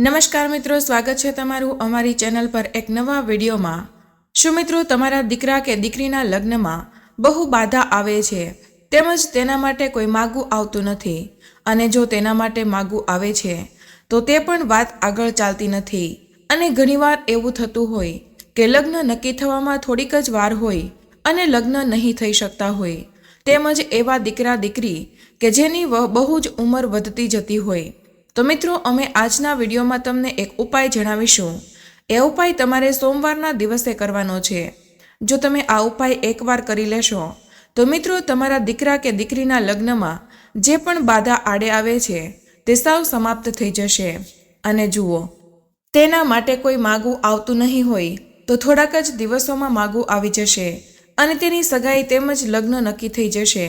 નમસ્કાર મિત્રો, સ્વાગત છે તમારું અમારી ચેનલ પર એક નવા વિડીયોમાં. શું મિત્રો, તમારા દીકરા કે દીકરીના લગ્નમાં બહુ બાધા આવે છે? તેમજ તેના માટે કોઈ માગું આવતું નથી. અને જો તેના માટે માગું આવે છે, તો તે પણ વાત આગળ ચાલતી નથી. અને ઘણીવાર એવું થતું હોય કે લગ્ન નક્કી થવામાં થોડીક જ વાર હોય અને લગ્ન નહીં થઈ શકતા હોય. તેમજ એવા દીકરા દીકરી કે જેની બહુ જ ઉંમર વધતી જતી હોય. તો મિત્રો, અમે આજના વિડીયોમાં તમને એક ઉપાય જણાવીશું. એ ઉપાય તમારે સોમવારના દિવસે કરવાનો છે. જો તમે આ ઉપાય એકવાર કરી લેશો, તો મિત્રો, તમારા દીકરા કે દીકરીના લગ્નમાં જે પણ બાધા આડે આવે છે, તે સાવ સમાપ્ત થઈ જશે. અને જુઓ, તેના માટે કોઈ માગું આવતું નહીં હોય, તો થોડાક જ દિવસોમાં માગું આવી જશે અને તેની સગાઈ તેમજ લગ્ન નક્કી થઈ જશે.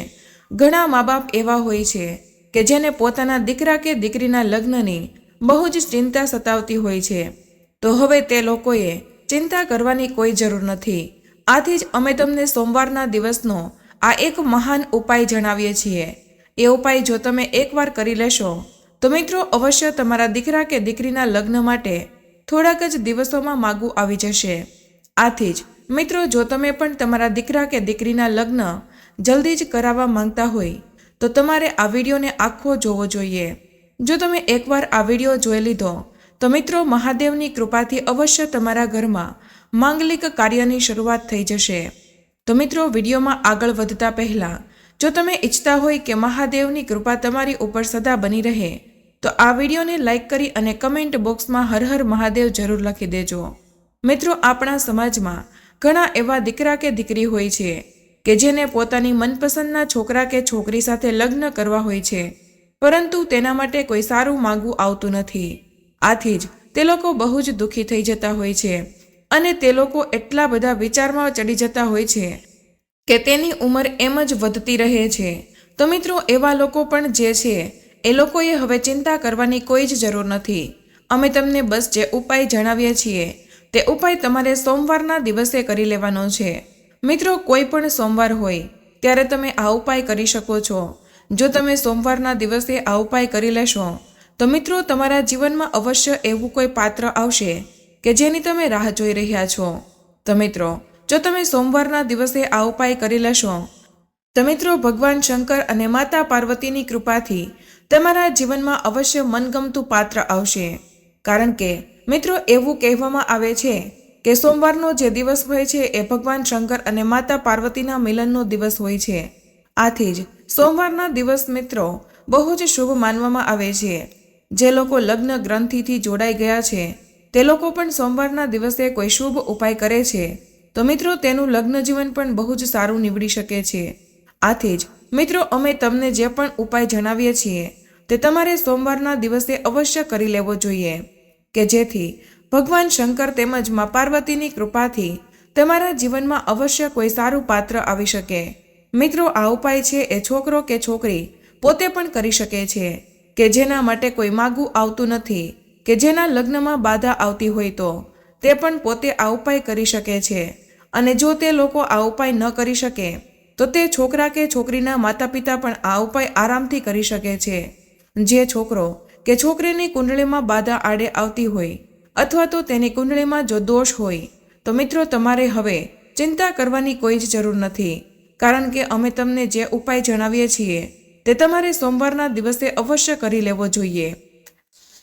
ઘણા મા બાપ એવા હોય છે કે જેને પોતાના દીકરા કે દીકરીના લગ્નની બહુ જ ચિંતા સતાવતી હોય છે. તો હવે તે લોકોએ ચિંતા કરવાની કોઈ જરૂર નથી. આથી જ અમે તમને સોમવારના દિવસનો આ એક મહાન ઉપાય જણાવીએ છીએ. એ ઉપાય જો તમે એકવાર કરી લેશો, તો મિત્રો અવશ્ય તમારા દીકરા કે દીકરીના લગ્ન માટે થોડાક જ દિવસોમાં માગું આવી જશે. આથી જ, મિત્રો, જો તમે પણ તમારા દીકરા કે દીકરીના લગ્ન જલ્દી જ કરાવવા માંગતા હોય તો તમારે આ વિડીયોને આખો જોવો જોઈએ. જો તમે એકવાર આ વીડિયો જોઈ લીધો, તો મિત્રો મહાદેવની કૃપાથી અવશ્ય તમારા ઘરમાં માંગલિક કાર્યની શરૂઆત થઈ જશે. તો મિત્રો વિડીયોમાં આગળ વધતા પહેલાં, જો તમે ઈચ્છતા હોય કે મહાદેવની કૃપા તમારી ઉપર સદા બની રહે, તો આ વિડીયોને લાઇક કરી અને કમેન્ટ બોક્સમાં હર હર મહાદેવ જરૂર લખી દેજો. મિત્રો આપણા સમાજમાં ઘણા એવા દીકરા કે દીકરી હોય છે કે જેને પોતાની મનપસંદના છોકરા કે છોકરી સાથે લગ્ન કરવા હોય છે. પરંતુ તેના માટે કોઈ સારું માગવું આવતું નથી. આથી જ તે લોકો બહુ જ દુઃખી થઈ જતા હોય છે અને તે લોકો એટલા બધા વિચારમાં ચડી જતા હોય છે કે તેની ઉંમર એમ જ વધતી રહે છે. તો મિત્રો, એવા લોકો પણ જે છે, એ લોકોએ હવે ચિંતા કરવાની કોઈ જ જરૂર નથી. અમે તમને બસ જે ઉપાય જણાવીએ છીએ, તે ઉપાય તમારે સોમવારના દિવસે કરી લેવાનો છે. મિત્રો, કોઈ પણ સોમવાર હોય, ત્યારે તમે આ ઉપાય કરી શકો છો. જો તમે સોમવારના દિવસે આ ઉપાય કરી લેશો, તો મિત્રો, તમારા જીવનમાં અવશ્ય એવું કોઈ પાત્ર આવશે કે જેની તમે રાહ જોઈ રહ્યા છો. તો મિત્રો, જો તમે સોમવારના દિવસે આ ઉપાય કરી લેશો, તો મિત્રો, ભગવાન શંકર અને માતા પાર્વતીની કૃપાથી તમારા જીવનમાં અવશ્ય મનગમતું પાત્ર આવશે. કારણ કે, મિત્રો, એવું કહેવામાં આવે છે કે સોમવારનો જે દિવસ હોય છે એ ભગવાન શંકર અને માતા પાર્વતીના મિલનનો દિવસ હોય છે. આથી જ સોમવારના દિવસ મિત્રો બહુ જ શુભ માનવામાં આવે છે. જે લોકો લગ્ન ગ્રંથિથી જોડાઈ ગયા છે, તે લોકો પણ સોમવારના દિવસે કોઈ શુભ ઉપાય કરે છે. તો મિત્રો તેનું લગ્ન જીવન પણ બહુ જ સારું નીવડી શકે છે. આથી જ મિત્રો અમે તમને જે પણ ઉપાય જણાવીએ છીએ, તે તમારે સોમવારના દિવસે અવશ્ય કરી લેવો જોઈએ. કે જેથી ભગવાન શંકર તેમજ મા પાર્વતીની કૃપાથી તમારા જીવનમાં અવશ્ય કોઈ સારું પાત્ર આવી શકે. મિત્રો, આ ઉપાય છે એ છોકરો કે છોકરી પોતે પણ કરી શકે છે કે જેના માટે કોઈ માગું આવતું નથી, કે જેના લગ્નમાં બાધા આવતી હોય તો તે પણ પોતે આ ઉપાય કરી શકે છે. અને જો તે લોકો આ ઉપાય ન કરી શકે, તો તે છોકરા કે છોકરીના માતા પિતા પણ આ ઉપાય આરામથી કરી શકે છે. જે છોકરો કે છોકરીની કુંડળીમાં બાધા આડે આવતી હોય અથવા તો તેની કુંડળીમાં જો દોષ હોય, તો મિત્રો તમારે હવે ચિંતા કરવાની કોઈ જ જરૂર નથી. કારણ કે અમે તમને જે ઉપાય જણાવીએ છીએ, તે તમારે સોમવારના દિવસે અવશ્ય કરી લેવો જોઈએ.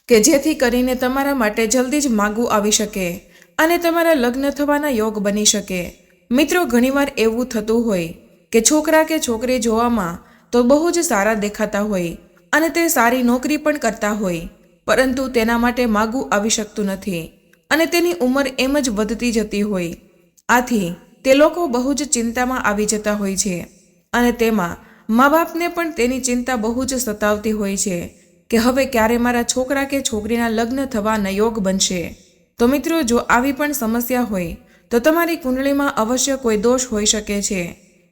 કે જેથી કરીને તમારા માટે જલ્દી જ માગું આવી શકે અને તમારા લગ્ન થવાના યોગ બની શકે. મિત્રો, ઘણીવાર એવું થતું હોય કે છોકરા કે છોકરી જોવામાં તો બહુ જ સારા દેખાતા હોય અને તે સારી નોકરી પણ કરતા હોય. પરંતુ તેના માટે માગું આવી શકતું નથી અને તેની ઉંમર એમ જ વધતી જતી હોય. આથી તે લોકો બહુ જ ચિંતામાં આવી જતા હોય છે અને તેમાં મા બાપને પણ તેની ચિંતા બહુ જ સતાવતી હોય છે કે હવે ક્યારે મારા છોકરા કે છોકરીના લગ્ન થવાના યોગ બનશે. તો મિત્રો, જો આવી પણ સમસ્યા હોય, તો તમારી કુંડળીમાં અવશ્ય કોઈ દોષ હોઈ શકે છે.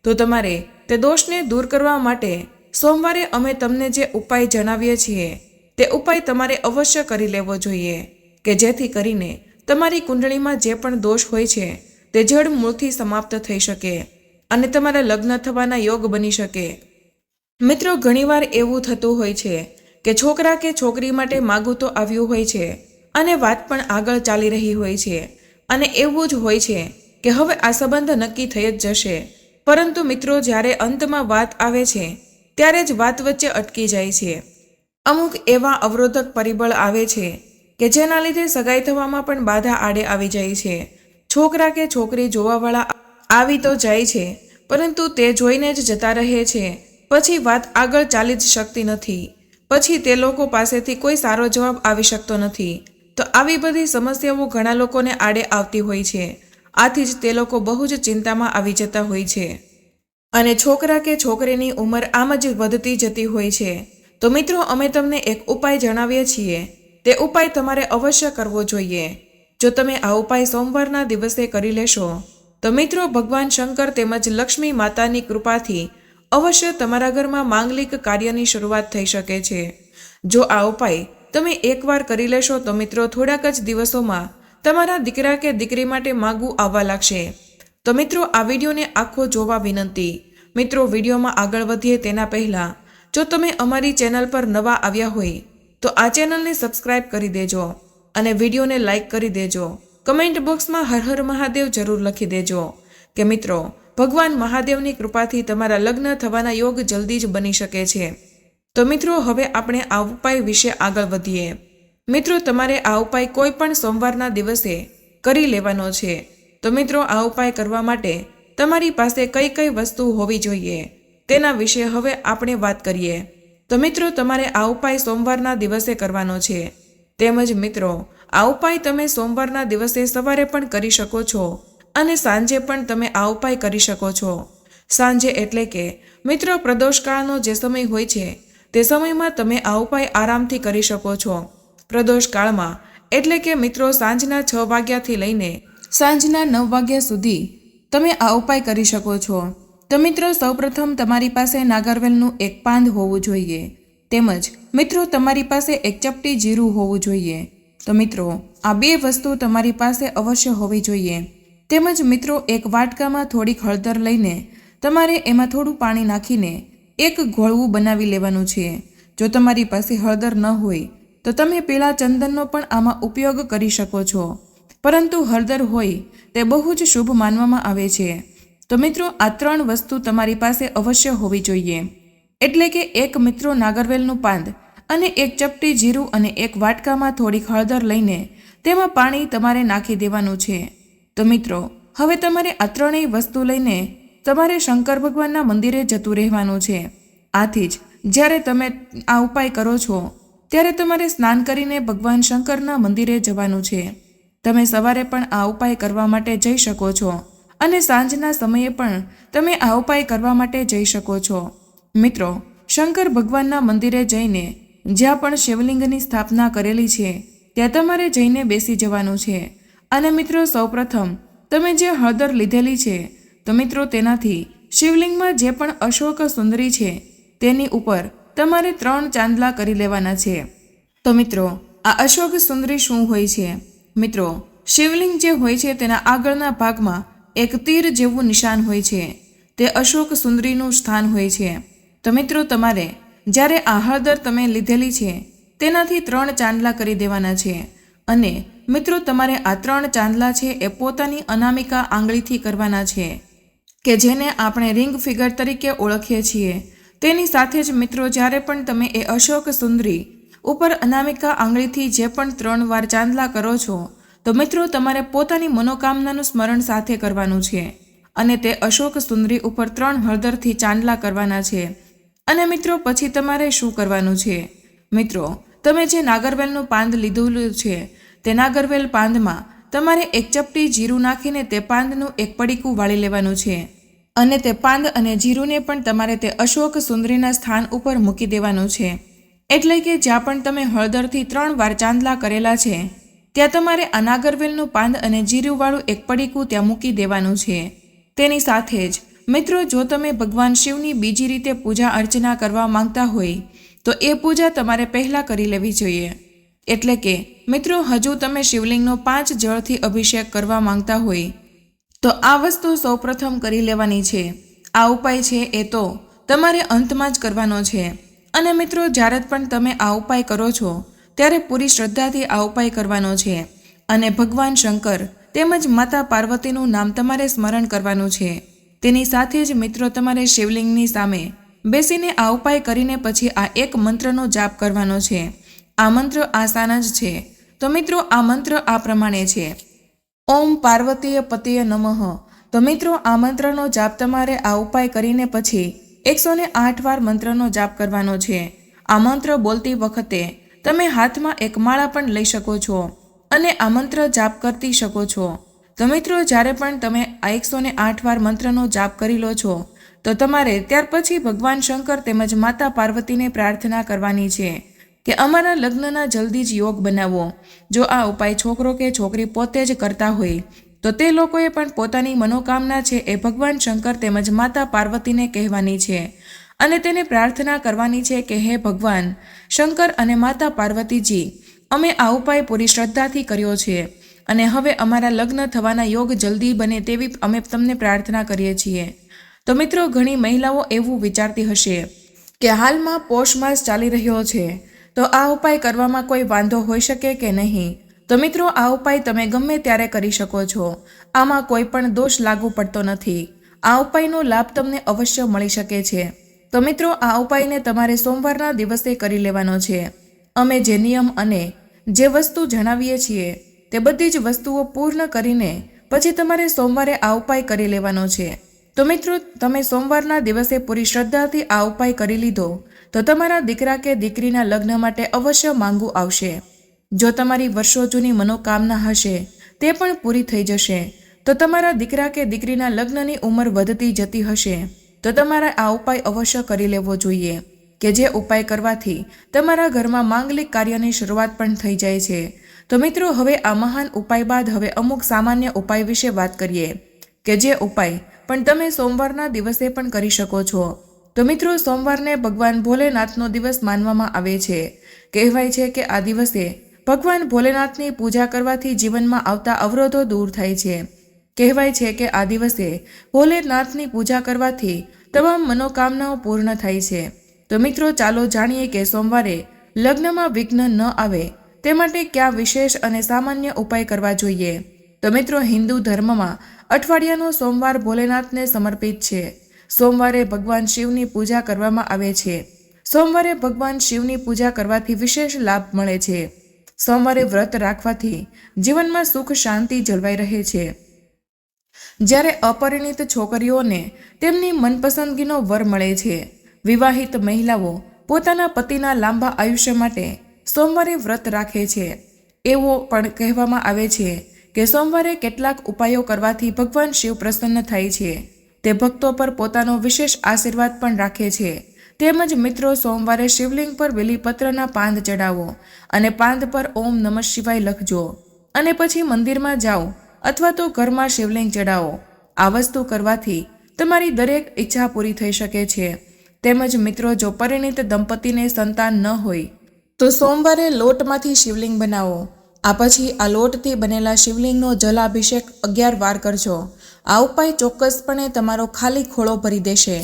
તો તમારે તે દોષને દૂર કરવા માટે સોમવારે અમે તમને જે ઉપાય જણાવીએ છીએ તે ઉપાય તમારે અવશ્ય કરી લેવો જોઈએ, કે જેથી કરીને તમારી કુંડળીમાં જે પણ દોષ હોય છે, તે જડ મૂળથી સમાપ્ત થઈ શકે અને તમારા લગ્ન થવાના યોગ બની શકે. મિત્રો, ઘણીવાર એવું થતું હોય છે કે છોકરા કે છોકરી માટે માગું તો આવ્યું હોય છે અને વાત પણ આગળ ચાલી રહી હોય છે અને એવું જ હોય છે કે હવે આ સંબંધ નક્કી થઈ જ જશે. પરંતુ મિત્રો, જ્યારે અંતમાં વાત આવે છે, ત્યારે જ વાત વચ્ચે અટકી જાય છે. અમુક એવા અવરોધક પરિબળ આવે છે કે જેના લીધે સગાઈ થવામાં પણ બાધા આડે આવી જાય છે. છોકરા કે છોકરી જોવાવાળા આવી તો જાય છે, પરંતુ તે જોઈને જ જતા રહે છે. પછી વાત આગળ ચાલી જ શકતી નથી. પછી તે લોકો પાસેથી કોઈ સારો જવાબ આવી શકતો નથી. તો આવી બધી સમસ્યાઓ ઘણા લોકોને આડે આવતી હોય છે. આથી જ તે લોકો બહુ જ ચિંતામાં આવી જતા હોય છે. અને છોકરા કે છોકરીની ઉંમર આમ જ વધતી જતી હોય છે. તો મિત્રો, અમે તમને એક ઉપાય જણાવીએ છીએ. તે ઉપાય તમારે અવશ્ય કરવો જોઈએ. જો તમે આ ઉપાય સોમવારના દિવસે કરી લેશો, તો મિત્રો, ભગવાન શંકર તેમજ લક્ષ્મી માતાની કૃપાથી અવશ્ય તમારા ઘરમાં માંગલિક કાર્યની શરૂઆત થઈ શકે છે. જો આ ઉપાય તમે એકવાર કરી લેશો, તો મિત્રો, થોડાક જ દિવસોમાં તમારા દીકરા કે દીકરી માટે માગવું આવવા લાગશે. તો મિત્રો, આ વિડીયોને આખો જોવા વિનંતી. મિત્રો, વિડીયોમાં આગળ વધીએ તેના પહેલાં જો તમે અમારી ચેનલ પર નવા આવ્યા હોય, તો આ ચેનલને સબસ્ક્રાઇબ કરી દેજો અને વિડીયોને લાઇક કરી દેજો. કમેન્ટ બોક્સમાં હર હર મહાદેવ જરૂર લખી દેજો. કે મિત્રો, ભગવાન મહાદેવની કૃપાથી તમારા લગ્ન થવાના યોગ જલ્દી જ બની શકે છે. તો મિત્રો, હવે આપણે આ ઉપાય વિશે આગળ વધીએ. મિત્રો, તમારે આ ઉપાય કોઈ પણ સોમવારના દિવસે કરી લેવાનો છે. તો મિત્રો, આ ઉપાય કરવા માટે તમારી પાસે કઈ કઈ વસ્તુ હોવી જોઈએ? તેના વિશે હવે આપણે વાત કરીએ. તો મિત્રો, તમારે આ ઉપાય સોમવારના દિવસે કરવાનો છે. તેમજ મિત્રો, આ ઉપાય તમે સોમવારના દિવસે સવારે પણ કરી શકો છો અને સાંજે પણ તમે આ ઉપાય કરી શકો છો. સાંજે એટલે કે, મિત્રો, પ્રદોષકાળનો જે સમય હોય છે, તે સમયમાં તમે આ ઉપાય આરામથી કરી શકો છો. પ્રદોષકાળમાં એટલે કે, મિત્રો, સાંજના છ વાગ્યાથી લઈને સાંજના નવ વાગ્યા સુધી તમે આ ઉપાય કરી શકો છો. તો મિત્રો, સૌપ્રથમ તમારી પાસે નાગરવેલનું એક પાંદ હોવું જોઈએ. તેમજ, મિત્રો, તમારી પાસે એક ચપટી જીરું હોવું જોઈએ. તો મિત્રો, આ બે વસ્તુ તમારી પાસે અવશ્ય હોવી જોઈએ. તેમજ, મિત્રો, એક વાટકામાં થોડીક હળદર લઈને તમારે એમાં થોડું પાણી નાખીને એક ઘોળવું બનાવી લેવાનું છે. જો તમારી પાસે હળદર ન હોય, તો તમે પેલા ચંદનનો પણ આમાં ઉપયોગ કરી શકો છો. પરંતુ હળદર હોય, તે બહુ જ શુભ માનવામાં આવે છે. તો મિત્રો, આ ત્રણ વસ્તુ તમારી પાસે અવશ્ય હોવી જોઈએ. એટલે કે એક મિત્રો નાગરવેલનું પાંદ અને એક ચપટી જીરું અને એક વાટકામાં થોડીક હળદર લઈને તેમાં પાણી તમારે નાખી દેવાનું છે. તો મિત્રો, હવે તમારે આ ત્રણેય વસ્તુ લઈને તમારે શંકર ભગવાનના મંદિરે જતું રહેવાનું છે. આથી જ જ્યારે તમે આ ઉપાય કરો છો, ત્યારે તમારે સ્નાન કરીને ભગવાન શંકરના મંદિરે જવાનું છે. તમે સવારે પણ આ ઉપાય કરવા માટે જઈ શકો છો. અને સાંજના સમયે પણ તમે આ ઉપાય કરવા માટે જઈ શકો છો. મિત્રો, શંકર ભગવાનના મંદિરે જઈને જ્યાં પણ શિવલિંગની સ્થાપના કરેલી છે, ત્યાં તમારે જઈને બેસી જવાનું છે. અને મિત્રો, સૌપ્રથમ તમે જે હળદર લીધેલી છે, તો મિત્રો તેનાથી શિવલિંગમાં જે પણ અશોક સુંદરી છે, તેની ઉપર તમારે ત્રણ ચાંદલા કરી લેવાના છે. તો મિત્રો, આ અશોક સુંદરી શું હોય છે? મિત્રો, શિવલિંગ જે હોય છે તેના આગળના ભાગમાં એક તીર જેવું નિશાન હોય છે. તે અશોક સુંદરીનું સ્થાન હોય છે. તો મિત્રો તમારે, જ્યારે આ હળદર તમે લીધેલી છે, તેનાથી ત્રણ ચાંદલા કરી દેવાના છે. અને મિત્રો તમારે આ ત્રણ ચાંદલા છે એ પોતાની અનામિકા આંગળીથી કરવાના છે. કે જેને આપણે રિંગ ફિગર તરીકે ઓળખીએ છીએ. તેની સાથે જ મિત્રો જ્યારે પણ તમે એ અશોક સુંદરી ઉપર અનામિકા આંગળીથી જે પણ ત્રણ વાર ચાંદલા કરો છો તો મિત્રો, તમારે પોતાની મનોકામનાનું સ્મરણ સાથે કરવાનું છે અને તે અશોક સુંદરી ઉપર ત્રણ હળદરથી ચાંદલા કરવાના છે. અને મિત્રો, પછી તમારે શું કરવાનું છે? મિત્રો, તમે જે નાગરવેલનું પાંદ લીધેલું છે, તે નાગરવેલ પાંદમાં તમારે એક ચપટી જીરું નાખીને તે પાંદનું એક પડીકું વાળી લેવાનું છે. અને તે પાંદ અને જીરુંને પણ તમારે તે અશોક સુંદરીના સ્થાન ઉપર મૂકી દેવાનું છે. એટલે કે જ્યાં પણ તમે હળદરથી ત્રણ વાર ચાંદલા કરેલા છે ત્યાં તમારે અનાગરવેલનું પાંદ અને જીરુંવાળું એક પડીકું ત્યાં મૂકી દેવાનું છે. તેની સાથે જ, મિત્રો, જો તમે ભગવાન શિવની બીજી રીતે પૂજા અર્ચના કરવા માંગતા હોય, તો એ પૂજા તમારે પહેલાં કરી લેવી જોઈએ. એટલે કે, મિત્રો, હજુ તમે શિવલિંગનો પાંચ જળથી અભિષેક કરવા માંગતા હોય, તો આ વસ્તુ સૌપ્રથમ કરી લેવાની છે. આ ઉપાય છે એ તો, તમારે અંતમાં જ કરવાનો છે. અને મિત્રો, જ્યારે પણ તમે આ ઉપાય કરો છો ત્યારે પૂરી શ્રદ્ધાથી આ ઉપાય કરવાનો છે અને ભગવાન શંકર તેમજ માતા પાર્વતીનું નામ તમારે સ્મરણ કરવાનું છે. તેની સાથે જ મિત્રો તમારે શિવલિંગની સામે બેસીને આ ઉપાય કરીને પછી આ એક મંત્રનો જાપ કરવાનો છે. આ મંત્ર આસાન જ છે. તો મિત્રો, આ મંત્ર આ પ્રમાણે છે. ઓમ પાર્વતીય પતિય નમઃ. તો મિત્રો, આ મંત્રનો જાપ તમારે આ ઉપાય કરીને પછી એકસો ને આઠ વાર મંત્રનો જાપ કરવાનો છે. આ મંત્ર બોલતી વખતે તમે હાથમાં એક માળા પણ લઈ શકો છો અને આ મંત્ર જાપ કરતી શકો છો. તો મિત્રો, જ્યારે પણ તમે આ એકસો ને આઠ વાર મંત્રનો જાપ કરી લો છો, તો તમારે ત્યાર પછી ભગવાન શંકર તેમજ માતા પાર્વતીને પ્રાર્થના કરવાની છે કે અમારા લગ્નના જલ્દી જ યોગ બનાવો. જો આ ઉપાય છોકરો કે છોકરી પોતે જ કરતા હોય, તો તે લોકોએ પણ પોતાની મનોકામના છે એ ભગવાન શંકર તેમજ માતા પાર્વતીને કહેવાની છે. અને તેને પ્રાર્થના કરવાની છે કે હે ભગવાન, શંકર અને માતા પાર્વતીજી, અમે આ ઉપાય પૂરી શ્રદ્ધાથી કર્યો છે અને હવે અમારા લગ્ન થવાના યોગ જલ્દી બને તેવી અમે તમને પ્રાર્થના કરીએ છીએ. તો મિત્રો, ઘણી મહિલાઓ એવું વિચારતી હશે કે હાલમાં પોષ માસ ચાલી રહ્યો છે, તો આ ઉપાય કરવામાં કોઈ વાંધો હોઈ શકે કે નહીં? તો મિત્રો, આ ઉપાય તમે ગમે ત્યારે કરી શકો છો, આમાં કોઈ પણ દોષ લાગુ પડતો નથી. આ ઉપાયનો લાભ તમને અવશ્ય મળી શકે છે. તો મિત્રો, આ ઉપાયને તમારે સોમવારના દિવસે કરી લેવાનો છે. અમે જે નિયમ અને જે વસ્તુ જણાવીએ છીએ, તે બધી જ વસ્તુઓ પૂર્ણ કરીને પછી તમારે સોમવારે આ ઉપાય કરી લેવાનો છે. તો મિત્રો, તમે સોમવારના દિવસે પૂરી શ્રદ્ધાથી આ ઉપાય કરી લીધો, તો તમારા દીકરા કે દીકરીના લગ્ન માટે અવશ્ય માંગુ આવશે. જો તમારી વર્ષો જૂની મનોકામના હશે, તે પણ પૂરી થઈ જશે. તો તમારા દીકરા કે દીકરીના લગ્નની ઉંમર વધતી જતી હશે. તો તમારે આ ઉપાય અવશ્ય કરી લેવો જોઈએ, કે જે ઉપાય કરવાથી તમારા ઘરમાં માંગલિક કાર્યની શરૂઆત પણ થઈ જાય છે. તો મિત્રો, હવે આ મહાન ઉપાય બાદ હવે અમુક સામાન્ય ઉપાય વિશે વાત કરીએ, કે જે ઉપાય પણ તમે સોમવારના દિવસે પણ કરી શકો છો. તો મિત્રો, સોમવારને ભગવાન ભોલેનાથનો દિવસ માનવામાં આવે છે. કહેવાય છે કે આ દિવસે ભગવાન ભોલેનાથની પૂજા કરવાથી જીવનમાં આવતા અવરોધો દૂર થાય છે. કહેવાય છે કે આ દિવસે ભોલેનાથની પૂજા કરવાથી તમામ મનોકામનાઓ પૂર્ણ થાય છે. તો મિત્રો, ચાલો જાણીએ કે સોમવારે લગ્નમાં વિઘ્ન ન આવે તે માટે કયા વિશેષ અને સામાન્ય ઉપાય કરવા જોઈએ? તો મિત્રો, હિન્દુ ધર્મમાં અઠવાડિયાનો સોમવાર ભોલેનાથને સમર્પિત છે. સોમવારે ભગવાન શિવની પૂજા કરવામાં આવે છે. સોમવારે ભગવાન શિવની પૂજા કરવાથી વિશેષ લાભ મળે છે. સોમવારે વ્રત રાખવાથી જીવનમાં સુખ શાંતિ જળવાઈ રહે છે. જ્યારે અપરિણિત છોકરીઓને તેમની મનપસંદગીનો વર મળે છે. વિવાહિત મહિલાઓ પોતાના પતિના લાંબા આયુષ્ય માટે સોમવારે વ્રત રાખે છે. એવો પણ કહેવામાં આવે છે કે સોમવારે કેટલાક ઉપાયો કરવાથી ભગવાન શિવ પ્રસન્ન થાય છે. તે ભક્તો પર પોતાનો વિશેષ આશીર્વાદ પણ રાખે છે. તેમજ મિત્રો, સોમવારે શિવલિંગ પર બિલીપત્રના પાંદ ચડાવો અને પાંદ પર ઓમ નમઃ શિવાય લખજો. અને પછી મંદિરમાં જાઓ અથવા તો ઘરમાં શિવલિંગ ચડાવો આ વસ્તુ કરવાથી તમારી દરેક ઈચ્છા પૂરી થઈ શકે છે. તેમજ મિત્રો, જો પરિણીત દંપતીને સંતાન ન હોય, તો સોમવારે લોટમાંથી શિવલિંગ બનાવો. આ પછી આ લોટથી બનેલા શિવલિંગનો જલાભિષેક અગિયાર વાર કરજો. આ ઉપાય ચોક્કસપણે તમારો ખાલી ખોળો ભરી દેશે.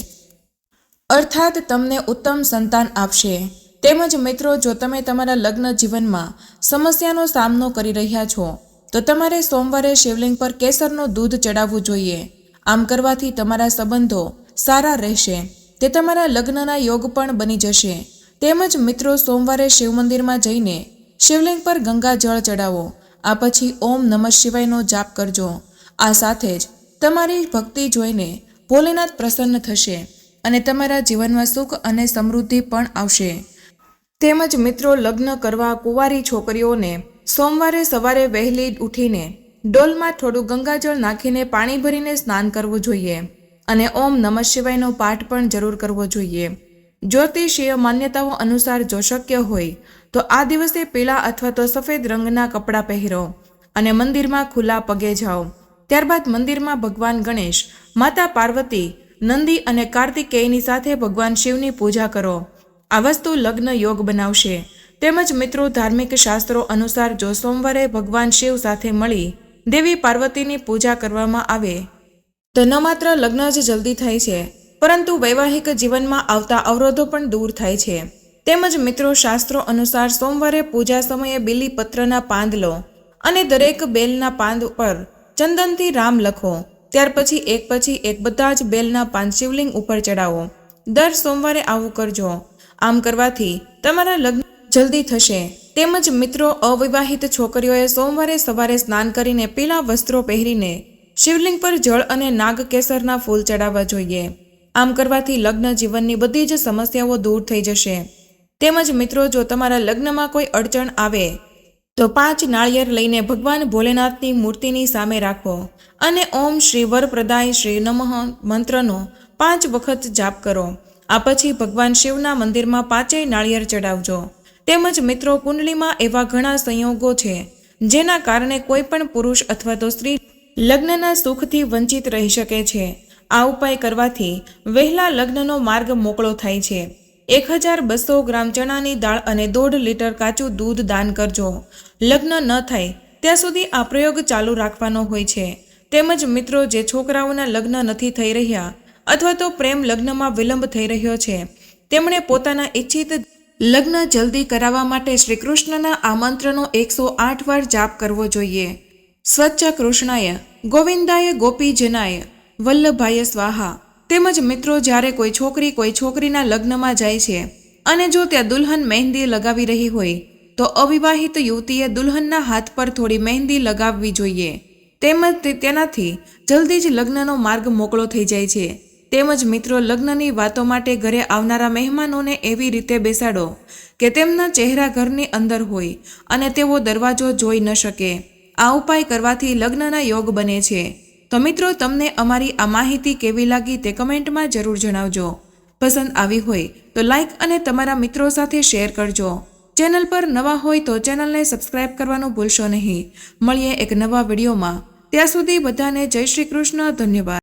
અર્થાત તમને ઉત્તમ સંતાન આપશે. તેમજ મિત્રો, જો તમે તમારા લગ્ન જીવનમાં સમસ્યાનો સામનો કરી રહ્યા છો તો તમારે સોમવારે શિવલિંગ પર કેસરનું દૂધ ચડાવવું જોઈએ. આમ કરવાથી તમારા સંબંધો સારા રહેશે. તે તમારા લગ્નના યોગ પણ બની જશે. તેમજ મિત્રો સોમવારે શિવ મંદિરમાં જઈને શિવલિંગ પર ગંગા જળ ચડાવો. આ પછી ઓમ નમઃ શિવાયનો જાપ કરજો. આ સાથે જ તમારી ભક્તિ જોઈને ભોલેનાથ પ્રસન્ન થશે અને તમારા જીવનમાં સુખ અને સમૃદ્ધિ પણ આવશે. તેમજ મિત્રો લગ્ન કરવા કુંવારી છોકરીઓને સોમવારે સવારે વહેલી ઉઠીને ડોલમાં થોડું ગંગાજળ નાખીને પાણી ભરીને સ્નાન કરવું જોઈએ અને ઓમ નમઃ શિવાયનો પાઠ પણ જરૂર કરવો જોઈએ. જ્યોતિષીય માન્યતાઓ અનુસાર જો શક્ય હોય, તો આ દિવસે પીળા અથવા તો સફેદ રંગના કપડાં પહેરો અને મંદિરમાં ખુલ્લા પગે જાઓ. ત્યારબાદ મંદિરમાં ભગવાન ગણેશ, માતા પાર્વતી, નંદી અને કાર્તિકેયની સાથે ભગવાન શિવની પૂજા કરો. આ વસ્તુ લગ્ન યોગ બનાવશે. તેમજ મિત્રો ધાર્મિક શાસ્ત્રો અનુસાર જો સોમવારે ભગવાન શિવ સાથે મળી દેવી પાર્વતીની પૂજા કરવામાં આવે, તો ન માત્ર લગ્ન જ જલ્દી થાય છે, પરંતુ વૈવાહિક જીવનમાં આવતા અવરોધો પણ દૂર થાય છે. તેમજ મિત્રો શાસ્ત્રો અનુસાર સોમવારે પૂજા સમયે બિલીપત્રના પાંદ લો અને દરેક બેલના પાંદ ઉપર ચંદનથી રામ લખો. ત્યાર પછી એક પછી એક બધા જ બેલના પાંચ શિવલિંગ ઉપર ચડાવો દર સોમવારે આવું કરજો. આમ કરવાથી તમારા લગ્ન જલ્દી થશે. તેમજ મિત્રો, અવિવાહિત છોકરીઓએ સોમવારે સવારે સ્નાન કરીને પીલા વસ્ત્રો પહેરીને શિવલિંગ પર જળ અને નાગકેસરના ફૂલ ચડાવવા જોઈએ. આમ કરવાથી લગ્ન જીવનની બધી જ સમસ્યાઓ દૂર થઈ જશે. તેમજ મિત્રો, જો તમારા લગ્નમાં કોઈ અડચણ આવે, તો પાંચ નાળિયેર લઈને ભગવાન ભોલેનાથની મૂર્તિની સામે રાખો અને ઓમ શ્રી વરપ્રદાય શ્રી નમઃ મંત્રનો પાંચ વખત જાપ કરો. આ પછી ભગવાન શિવના મંદિરમાં પાંચેય નાળિયેર ચડાવજો. તેમજ મિત્રો કુંડલીમાં એવા ઘણા સંયોગો છે, જેના કારણે કોઈ પણ પુરુષ અથવા તો સ્ત્રી લગ્નના સુખથી વંચિત રહી શકે છે. આ ઉપાય કરવાથી વહેલા લગ્નનો માર્ગ મોકળો થાય છે. એક હજાર બસો ગ્રામ ચણાની દાળ અને દોઢ લીટર કાચું દૂધ દાન કરજો. લગ્ન ન થાય, ત્યાં સુધી આ પ્રયોગ ચાલુ રાખવાનો હોય છે. તેમજ મિત્રો જે છોકરાઓના લગ્ન નથી થઈ રહ્યા અથવા તો પ્રેમ લગ્નમાં વિલંબ થઈ રહ્યો છે, તેમણે પોતાના ઈચ્છિત લગ્ન જલ્દી કરાવવા માટે શ્રી કૃષ્ણના આ એકસો આઠ વાર જાપ કરવો જોઈએ. સ્વચ્છ કૃષ્ણાય, ગોવિંદાય ગોપીજનાય, વલ્લભાય સ્વાહા. તેમજ મિત્રો, જ્યારે કોઈ છોકરી કોઈ છોકરીના લગ્નમાં જાય છે અને જો ત્યાં દુલ્હન મહેંદી લગાવી રહી હોય, તો અવિવાહિત યુવતીએ દુલ્હનના હાથ પર થોડી મહેંદી લગાવવી જોઈએ. તેમજ તેનાથી જલ્દી જ લગ્નનો માર્ગ મોકળો થઈ જાય છે. તેમજ મિત્રો લગ્નની વાતો માટે ઘરે આવનારા મહેમાનોને એવી રીતે બેસાડો કે તેમના ચહેરા ઘરની અંદર હોય અને તેઓ દરવાજો જોઈ ન શકે. આ ઉપાય કરવાથી લગ્નના યોગ બને છે. તો મિત્રો, તમને અમારી આ માહિતી કેવી લાગી તે કમેન્ટમાં જરૂર જણાવજો. પસંદ આવી હોય તો લાઈક અને તમારા મિત્રો સાથે શેર કરજો. ચેનલ પર નવા હોય તો ચેનલને સબસ્ક્રાઇબ કરવાનું ભૂલશો નહીં. મળીએ એક નવા વિડીયોમાં. ત્યાં સુધી બધાને જય શ્રી કૃષ્ણ, ધન્યવાદ.